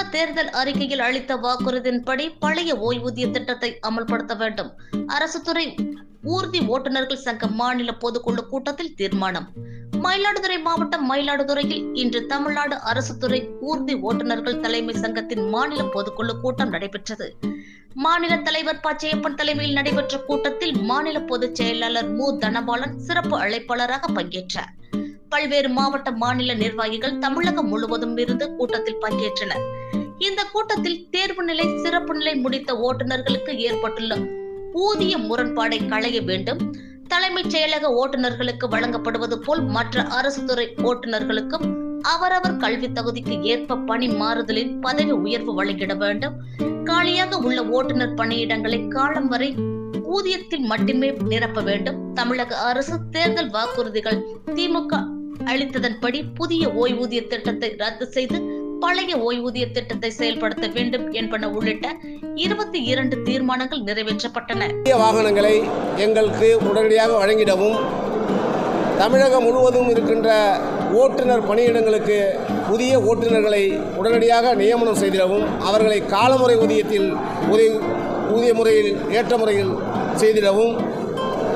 திமுக தேர்தல் அறிக்கையில் அளித்த வாக்குறுதியின்படி பழைய ஓய்வூதிய திட்டத்தை அமல்படுத்த வேண்டும். அரசு துறை ஊர்தி ஓட்டுநர்கள் சங்க மாநில பொதுக்குழு கூட்டத்தில் தீர்மானம். மயிலாடுதுறை மாவட்டம் மயிலாடுதுறையில் இன்று தமிழ்நாடு அரசு துறை ஊர்தி ஓட்டுநர்கள் தலைமை சங்கத்தின் மாநில பொதுக்குழு கூட்டம் நடைபெற்றது. மாநில தலைவர் பச்சையப்பன் தலைமையில் நடைபெற்ற கூட்டத்தில் மாநில பொதுச் செயலாளர் மு. தனபாலன் சிறப்பு அழைப்பாளராக பங்கேற்றார். பல்வேறு மாவட்ட மாநில நிர்வாகிகள் தமிழகம் முழுவதும் இருந்து கூட்டத்தில் பங்கேற்றனர். இந்த கூட்டத்தில் தேர்வு நிலை சிறப்பு நிலை முடித்த ஓட்டுநர்களுக்கு ஏற்பட்டுள்ள ஊதிய முரண்பாடை களைய வேண்டும். தலைமைச் செயலக ஓட்டுநர்களுக்கு வழங்கப்படுவது போல் மற்ற அரசு துறை ஓட்டுநர்களுக்கும் அவரவர் கல்வி தகுதிக்கு ஏற்ப பணி மாறுதலில் பதவி உயர்வு வழங்கிட வேண்டும். காலியாக உள்ள ஓட்டுநர் பணியிடங்களை காலம் வரை ஊதியத்தில் மட்டுமே நிரப்ப வேண்டும். தமிழக அரசு தேர்தல் வாக்குறுதிகள் திமுக அளித்ததன்படி புதிய ஓய்வூதிய திட்டத்தை ரத்து செய்து பழைய ஓய்வூதிய திட்டத்தை செயல்படுத்த வேண்டும் என்பன உள்ளிட்ட இருபத்தி இரண்டு தீர்மானங்கள் நிறைவேற்றப்பட்டன. வாகனங்களை எங்களுக்கு உடனடியாக வழங்கிடவும் தமிழகம் முழுவதும் இருக்கின்ற ஓட்டுநர் பணியிடங்களுக்கு புதிய ஓட்டுநர்களை உடனடியாக நியமனம் செய்திடவும் அவர்களை காலமுறை ஊதியத்தில் ஊதிய ஊதிய முறையில் ஏற்ற முறையில் செய்திடவும்.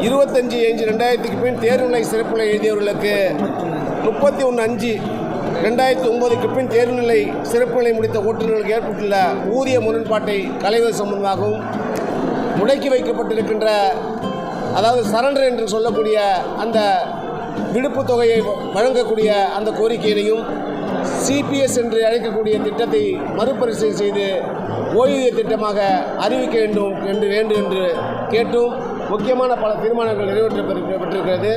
இருபத்தஞ்சி அஞ்சு ரெண்டாயிரத்துக்கு பின் தேர்வுநிலை சிறப்புகளை எழுதியவர்களுக்கு முப்பத்தி ஒன்று அஞ்சு ரெண்டாயிரத்தி ஒன்பதுக்கு பின் தேர்வுநிலை சிறப்புநிலை முடித்த ஓட்டுநர்களுக்கு ஏற்பட்டுள்ள ஊதிய முரண்பாட்டை கலைவது சம்பந்தமாகவும் முடக்கி வைக்கப்பட்டிருக்கின்ற அதாவது சரண்டர் என்று சொல்லக்கூடிய அந்த விடுப்பு தொகையை வழங்கக்கூடிய அந்த கோரிக்கையினையும் சிபிஎஸ் என்று அழைக்கக்கூடிய திட்டத்தை மறுபரிசீலனை செய்து ஓய்வூதிய திட்டமாக அறிவிக்க வேண்டும் என்று வேண்டும் என்று கேட்டும். முக்கியமான பல தீர்மானங்கள் நிறைவேற்றப்பட்டிருக்கிறது.